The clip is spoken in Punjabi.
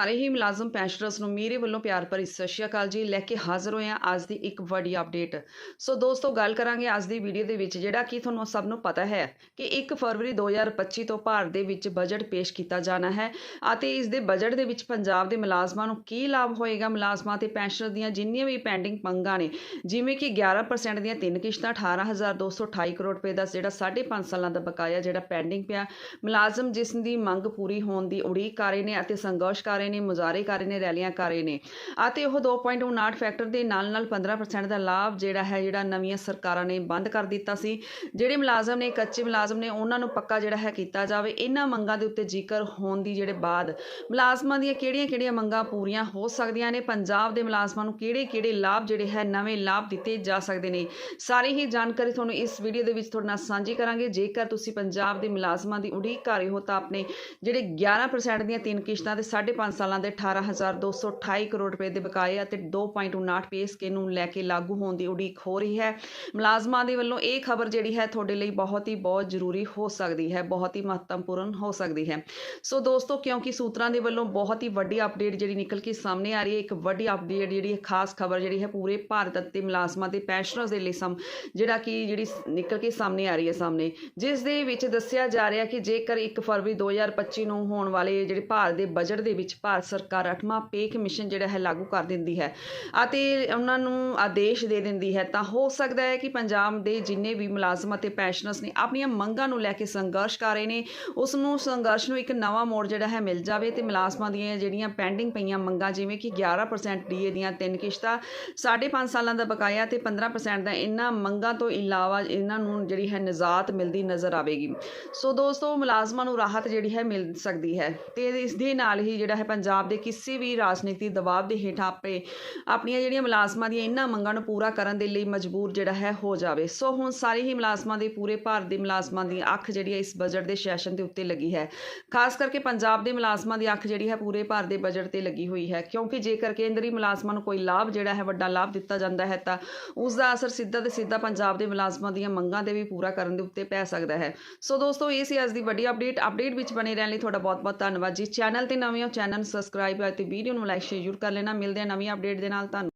ਸਾਰੇ ਹੀ ਮੁਲਾਜ਼ਮ ਪੈਨਸ਼ਨਰਸ ਨੂੰ ਮੇਰੇ ਵੱਲੋਂ ਪਿਆਰ ਭਰੀ ਸਤਿ ਸ਼੍ਰੀ ਅਕਾਲ ਜੀ। ਲੈ ਕੇ ਹਾਜ਼ਰ ਹੋਏ ਹਾਂ ਅੱਜ ਦੀ ਇੱਕ ਵੱਡੀ ਅਪਡੇਟ ਸੋ ਦੋਸਤੋ, ਗੱਲ ਕਰਾਂਗੇ ਅੱਜ ਦੀ ਵੀਡੀਓ ਦੇ ਵਿੱਚ, ਜਿਹੜਾ ਕਿ ਤੁਹਾਨੂੰ ਸਭ ਨੂੰ ਪਤਾ ਹੈ ਕਿ 1 ਫਰਵਰੀ 2025 ਤੋਂ ਭਾਰਤ ਦੇ ਵਿੱਚ ਬਜਟ ਪੇਸ਼ ਕੀਤਾ ਜਾਣਾ ਹੈ ਅਤੇ ਇਸ ਦੇ ਬਜਟ ਦੇ ਵਿੱਚ ਪੰਜਾਬ ਦੇ ਮੁਲਾਜ਼ਮਾਂ ਨੂੰ ਕੀ ਲਾਭ ਹੋਏਗਾ? ਮੁਲਾਜ਼ਮਾਂ ਤੇ ਪੈਨਸ਼ਨਰ ਦੀਆਂ ਜਿੰਨੀਆਂ ਵੀ ਪੈਂਡਿੰਗ ਮੰਗਾਂ ਨੇ, ਜਿਵੇਂ ਕਿ 11% ਦੀਆਂ ਤਿੰਨ ਕਿਸ਼ਤਾਂ 18228 ਕਰੋੜ ਰੁਪਏ ਦਾ ਜਿਹੜਾ 5.5 ਸਾਲਾਂ ਦਾ ਬਕਾਇਆ ਜਿਹੜਾ ਪੈਂਡਿੰਗ ਪਿਆ। ਮੁਲਾਜ਼ਮ ਜਿਸ ਦੀ ਮੰਗ ਪੂਰੀ ਹੋਣ ਦੀ ਉਡੀਕ ਕਰ ਰਹੇ ਨੇ ਅਤੇ ਸੰਘਰਸ਼ ਕਰ ਰਹੇ ਨੇ, ਮੁਜ਼ਾਹਰੇ ਕਰ ਰਹੇ ਨੇ, ਰੈਲੀਆਂ ਕਰ ਰਹੇ ਨੇ। ਅਤੇ ਉਹ 2.59 ਫੈਕਟਰ ਦੇ ਨਾਲ ਨਾਲ 15% ਦਾ ਲਾਭ ਜਿਹੜਾ ਹੈ, ਜਿਹੜਾ ਨਵੀਆਂ ਸਰਕਾਰਾਂ ਨੇ ਬੰਦ ਕਰ ਦਿੱਤਾ ਸੀ। ਜਿਹੜੇ ਮੁਲਾਜ਼ਮ ਨੇ, ਕੱਚੇ ਮੁਲਾਜ਼ਮ ਨੇ, ਉਹਨਾਂ ਨੂੰ ਪੱਕਾ ਜਿਹੜਾ ਹੈ ਕੀਤਾ ਜਾਵੇ। ਇਹਨਾਂ ਮੰਗਾਂ ਦੇ ਉੱਤੇ ਜ਼ਿਕਰ ਹੋਣ ਦੀ ਜਿਹੜੇ ਬਾਅਦ ਮੁਲਾਜ਼ਮਾਂ ਦੀਆਂ ਕਿਹੜੀਆਂ-ਕਿਹੜੀਆਂ ਮੰਗਾਂ ਪੂਰੀਆਂ ਹੋ ਸਕਦੀਆਂ ਨੇ? ਪੰਜਾਬ ਦੇ ਮੁਲਾਜ਼ਮਾਂ ਨੂੰ ਕਿਹੜੇ-ਕਿਹੜੇ ਲਾਭ ਜਿਹੜੇ ਹੈ, ਨਵੇਂ ਲਾਭ ਦਿੱਤੇ ਜਾ ਸਕਦੇ ਨੇ? ਸਾਰੀ ਹੀ ਜਾਣਕਾਰੀ ਤੁਹਾਨੂੰ ਇਸ ਵੀਡੀਓ ਦੇ ਵਿੱਚ ਤੁਹਾਡੇ ਨਾਲ ਸਾਂਝੀ ਕਰਾਂਗੇ। ਜੇਕਰ ਤੁਸੀਂ ਪੰਜਾਬ ਦੇ ਮੁਲਾਜ਼ਮਾਂ ਦੀ ਉਡੀਕ ਕਰ ਰਹੇ ਹੋ, ਤਾਂ ਆਪਣੇ ਜਿਹੜੇ 11% ਦੀਆਂ ਤਿੰਨ ਕਿਸ਼ਤਾਂ ਤੇ 5.5 ਸਾਲਾਂ ਦੇ 18228 ਕਰੋੜ ਰੁਪਏ ਦੇ ਬਕਾਏ ਅਤੇ 2.59 ਪੇ ਸਕੇਲ ਨੂੰ ਲੈ ਕੇ ਲਾਗੂ ਹੋਣ ਦੀ ਉਡੀਕ ਹੋ ਰਹੀ ਹੈ। ਮੁਲਾਜ਼ਮਾਂ ਦੇ ਵੱਲੋਂ ਇਹ ਖਬਰ ਜਿਹੜੀ ਹੈ ਤੁਹਾਡੇ ਲਈ ਬਹੁਤ ਹੀ ਬਹੁਤ ਜ਼ਰੂਰੀ ਹੋ ਸਕਦੀ ਹੈ, ਬਹੁਤ ਹੀ ਮਹੱਤਵਪੂਰਨ ਹੋ ਸਕਦੀ ਹੈ। ਸੋ ਦੋਸਤੋ, ਕਿਉਂਕਿ ਸੂਤਰਾਂ ਦੇ ਵੱਲੋਂ ਬਹੁਤ ਹੀ ਵੱਡੀ ਅਪਡੇਟ ਜਿਹੜੀ ਨਿਕਲ ਕੇ ਸਾਹਮਣੇ ਆ ਰਹੀ ਹੈ, ਇੱਕ ਵੱਡੀ ਅਪਡੇਟ ਜਿਹੜੀ ਹੈ, ਖਾਸ ਖਬਰ ਜਿਹੜੀ ਹੈ ਪੂਰੇ ਭਾਰਤ ਅਤੇ ਮੁਲਾਜ਼ਮਾਂ ਦੇ ਪੈਨਸ਼ਨਰਸ ਦੇ ਲਈ ਸਮ, ਜਿਹੜਾ ਕਿ ਜਿਹੜੀ ਨਿਕਲ ਕੇ ਸਾਹਮਣੇ ਆ ਰਹੀ ਹੈ ਸਾਹਮਣੇ। ਜਿਸ ਦੇ ਵਿੱਚ ਦੱਸਿਆ ਜਾ ਰਿਹਾ ਕਿ ਜੇਕਰ 1 ਫਰਵਰੀ 2025 ਨੂੰ ਹੋਣ ਵਾਲੇ ਜਿਹੜੇ ਭਾਰਤ ਦੇ ਬਜਟ ਦੇ ਵਿੱਚ ਭਾਰਤ ਸਰਕਾਰ 8ਵਾਂ ਪੇ ਕਮਿਸ਼ਨ ਜਿਹੜਾ ਹੈ ਲਾਗੂ ਕਰ ਦਿੰਦੀ ਹੈ ਅਤੇ ਉਹਨਾਂ ਨੂੰ ਆਦੇਸ਼ ਦੇ ਦਿੰਦੀ ਹੈ। ਤਾਂ ਹੋ ਸਕਦਾ ਹੈ ਕਿ ਪੰਜਾਬ ਦੇ ਜਿੰਨੇ ਵੀ ਮੁਲਾਜ਼ਮ ਅਤੇ ਪੈਨਸ਼ਨਰਸ ਨੇ ਆਪਣੀਆਂ ਮੰਗਾਂ ਨੂੰ ਲੈ ਕੇ ਸੰਘਰਸ਼ ਕਰ ਰਹੇ ਨੇ ਉਸ ਨੂੰ ਸੰਘਰਸ਼ ਨੂੰ ਇੱਕ ਨਵਾਂ ਮੋੜ ਜਿਹੜਾ ਹੈ ਮਿਲ ਜਾਵੇ ਤੇ ਮੁਲਾਜ਼ਮਾਂ ਦੀਆਂ ਜਿਹੜੀਆਂ ਪੈਂਡਿੰਗ ਪਈਆਂ ਮੰਗਾਂ ਜਿਵੇਂ ਕਿ 11% ਡੀਏ ਦੀਆਂ ਤਿੰਨ ਕਿਸ਼ਤਾਂ 5.5 ਸਾਲਾਂ ਦਾ ਬਕਾਇਆ ਤੇ 15% ਦਾ ਇਹਨਾਂ ਮੰਗਾਂ ਤੋਂ ਇਲਾਵਾ ਇਹਨਾਂ ਨੂੰ ਜਿਹੜੀ ਹੈ ਨਿਜ਼ਾਤ ਮਿਲਦੀ ਨਜ਼ਰ ਆਵੇਗੀ। ਸੋ ਦੋਸਤੋ, ਮੁਲਾਜ਼ਮਾਂ ਨੂੰ ਰਾਹਤ ਜਿਹੜੀ ਹੈ ਮਿਲ ਸਕਦੀ ਹੈ ਤੇ ਇਸ ਦੇ ਨਾਲ ਹੀ ਜਿਹੜਾ ਹੈ ਪੰਜਾਬ ਦੇ ਕਿਸੇ ਵੀ ਰਾਜਨੀਤੀ ਦਬਾਅ ਦੇ ਹੇਠਾਂ ਆਪੇ ਆਪਣੀਆਂ ਜਿਹੜੀਆਂ ਮੁਲਾਜ਼ਮਾਂ ਦੀਆਂ ਇਹਨਾਂ ਮੰਗਾਂ ਨੂੰ ਪੂਰਾ ਕਰਨ ਦੇ ਲਈ ਮਜਬੂਰ ਜਿਹੜਾ ਹੈ ਹੋ ਜਾਵੇ। ਸੋ ਹੁਣ ਸਾਰੇ ਹੀ ਮੁਲਾਜ਼ਮਾਂ ਦੇ ਪੂਰੇ ਭਾਰਤ ਦੇ ਮੁਲਾਜ਼ਮਾਂ ਦੀ ਅੱਖ ਜਿਹੜੀ ਹੈ ਇਸ ਬਜਟ ਦੇ ਸੈਸ਼ਨ ਦੇ ਉੱਤੇ ਲੱਗੀ ਹੈ। ਖਾਸ ਕਰਕੇ ਪੰਜਾਬ ਦੇ ਮੁਲਾਜ਼ਮਾਂ ਦੀ ਅੱਖ ਜਿਹੜੀ ਹੈ ਪੂਰੇ ਭਾਰਤ ਦੇ ਬਜਟ ਤੇ ਲੱਗੀ ਹੋਈ ਹੈ। ਕਿਉਂਕਿ ਜੇਕਰ ਕੇਂਦਰੀ ਮੁਲਾਜ਼ਮਾਂ ਨੂੰ ਕੋਈ ਲਾਭ ਜਿਹੜਾ ਹੈ, ਵੱਡਾ ਲਾਭ ਦਿੱਤਾ ਜਾਂਦਾ ਹੈ, ਤਾਂ ਉਸ ਦਾ ਅਸਰ ਸਿੱਧਾ ਤੇ ਸਿੱਧਾ ਪੰਜਾਬ ਦੇ ਮੁਲਾਜ਼ਮਾਂ ਦੀਆਂ ਮੰਗਾਂ ਦੇ ਵੀ ਪੂਰਾ ਕਰਨ ਦੇ ਉੱਤੇ ਪੈ ਸਕਦਾ ਹੈ। ਸੋ ਦੋਸਤੋ, ਇਹ ਸੀ ਅੱਜ ਦੀ ਵੱਡੀ ਅਪਡੇਟ ਅਪਡੇਟ ਵਿੱਚ ਬਣੇ ਰਹਿਣ ਲਈ ਤੁਹਾਡਾ ਬਹੁਤ ਬਹੁਤ ਧੰਨਵਾਦ ਜੀ। ਚੈਨਲ ਤੇ ਨਵੇਂ ਹੋ ਚੈਨਲ ਨੂੰ ਸਬਸਕ੍ਰਾਈਬ ਅਤੇ ਵੀਡੀਓ ਨੂੰ ਲਾਈਕ ਸ਼ੇਅਰ ਜ਼ਰੂਰ ਕਰ ਲੈਣਾ। ਮਿਲਦੇ ਹਾਂ ਨਵੀਂ ਅਪਡੇਟ ਦੇ ਨਾਲ। ਧੰਨਵਾਦ।